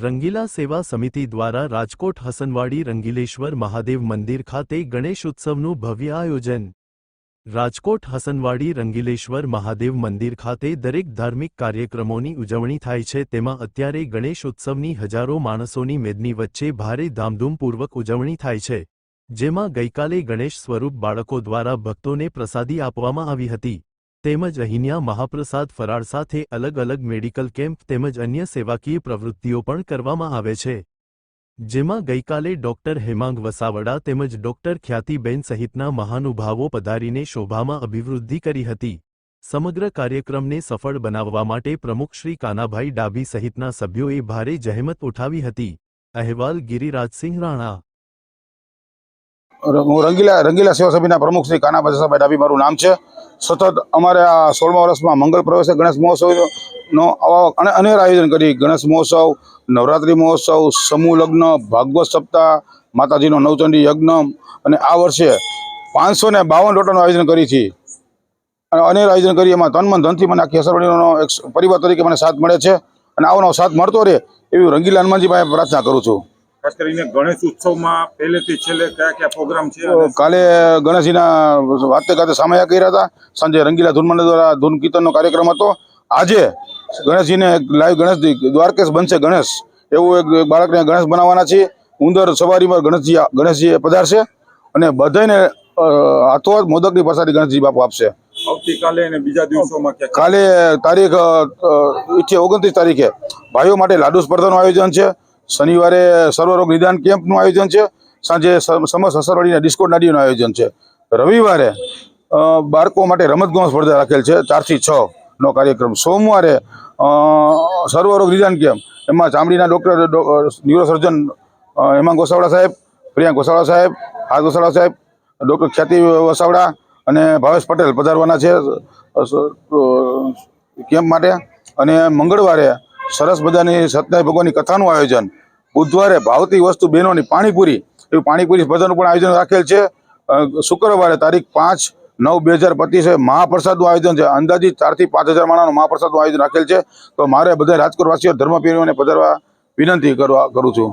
રંગીલા સેવા સમિતિ દ્વારા રાજકોટ હસનવાડી રંગીલેશ્વર મહાદેવ મંદિર ખાતે ગણેશ ઉત્સવનું ભવ્ય આયોજન. રાજકોટ હસનવાડી રંગીલેશ્વર મહાદેવ મંદિર ખાતે દરેક ધાર્મિક કાર્યક્રમોની ઉજવણી થાય છે, તેમાં અત્યારે ગણેશ ઉત્સવની હજારો માણસોની મેદની વચ્ચે ભારે ધામધૂમપૂર્વક ઉજવણી થાય છે, જેમાં ગઈકાલે ગણેશ સ્વરૂપ બાળકો દ્વારા ભક્તોને પ્રસાદી આપવામાં આવી હતી. તેમજ અહીંયા મહાપ્રસાદ ફરાળ સાથે અલગ અલગ મેડિકલ કેમ્પ તેમજ અન્ય સેવાકીય પ્રવૃત્તિઓ પણ કરવામાં આવે છે. જેમાં ગઈકાલે ડોક્ટર હેમાંગ વસાવડા તેમજ ડોક્ટર ખ્યાતિબેન સહિતના મહાનુભાવો પધારીને શોભામાં અભિવૃદ્ધિ કરી હતી. સમગ્ર કાર્યક્રમને સફળ બનાવવા માટે પ્રમુખ શ્રી કાનાભાઈ ડાભી સહિતના સભ્યોએ ભારે જહેમત ઉઠાવી હતી. અહેવાલ ગિરિરાજસિંહ રાણા હું રંગીલા રંગીલા સેવા સમિતિના પ્રમુખ શ્રી કાનાભાઈ જસાભાઈ ડાભી મારું નામ છે. સતત અમારે આ સોળમા વર્ષમાં મંગળ પ્રવેશે ગણેશ મહોત્સવનો આવા અને અનેર આયોજન કરી. ગણેશ મહોત્સવ, નવરાત્રિ મહોત્સવ, સમૂહ લગ્ન, ભાગવત સપ્તાહ, માતાજીનો નવચંડી યજ્ઞ અને આ વર્ષે પાંચસો ને બાવન લોટાનું આયોજન કરી છે. અને અનેર આયોજન કરી. એમાં તન મન ધનથી મને આખી અસરવડીનો એક પરિવાર તરીકે મને સાથ મળે છે અને આવનો સાથ મળતો રહે એવી રંગીલા હનુમાનજી પાસે પ્રાર્થના કરું છું. ખાસ કરીને ગણેશ ઉત્સવમાં પહેલેથી છેલ્લે કયા કયા પ્રોગ્રામ છે કાલે ગણેશજીના વાતે ગાતે સામયા કર્યા હતા. સાંજે રંગીલા ધૂન મંડળ દ્વારા ધૂન કીર્તનનો કાર્યક્રમ હતો. આજે ગણેશજીને લાઈવ ગણેશ દ્વારકેશ બનશે ગણેશ. એવું એક બાળકને ગણેશ બનાવવાના છે ઉંદર સવારીમાં ગણેશજી ગણેશજી પધારશે અને બધાને હાથો મોદકની પ્રસાદી ગણેશજી બાપુ આપશે. આવતીકાલે અને બીજા દિવસોમાં કાલે તારીખ ઓગણત્રીસ તારીખે. ભાઈઓ માટે લાડુ સ્પર્ધાનું આયોજન છે. શનિવારે સર્વરોગ નિદાન કેમ્પનું આયોજન છે. સાંજે સમસ સમસ્ત ડિસ્કો નાડીનું આયોજન છે. રવિવારે બાળકો માટે રમતગમત સ્પર્ધા રાખેલ છે. ચારથી છ નો કાર્યક્રમ. સોમવારે સર્વરોગ નિદાન કેમ્પ. એમાં ચામડીના ડૉક્ટર ન્યુરોસર્જન હેમાંગ ગોસાવડા સાહેબ, પ્રિયાંક ગોસાવડા સાહેબ હાથ ગોસાવડા સાહેબ, ડૉક્ટર ખ્યાતિ વસાવડા અને ભાવેશ પટેલ પધારવાના છે કેમ્પ માટે. અને મંગળવારે સરસ મજાની સત્યાય ભગવાનની કથાનું આયોજન. બુધવારે ભાવતી વસ્તુ બહેનોની પાણીપુરી. એવી પાણીપુરી સ્પર્ધાનું પણ આયોજન રાખેલ છે. શુક્રવારે તારીખ પાંચ નવ બે હજાર પચીસે મહાપ્રસાદનું આયોજન છે. અંદાજિત ચારથી પાંચ હજાર માણાનું મહાપ્રસાદનું આયોજન રાખેલ છે. તો મારે બધા રાજકોટવાસીઓ ધર્મપ્રેમીઓને પધારવા વિનંતી કરવા કરું છું.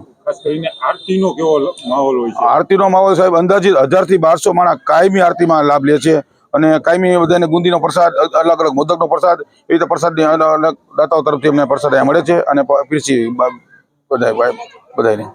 આરતીનો કેવો માહોલ હોય છે? આરતીનો માહોલ સાહેબ અંદાજિત હજારથી બારસો માણસ કાયમી આરતીમાં લાભ લે છે. અને કાયમી બધાને ગુંદીનો પ્રસાદ અલગ અલગ મોદકનો પ્રસાદ એ રીતે પ્રસાદની અલગ અલગ દાતાઓ તરફથી અમને પ્રસાદ અહીંયા મળે છે અને પીરસી બધા બધાય બધાને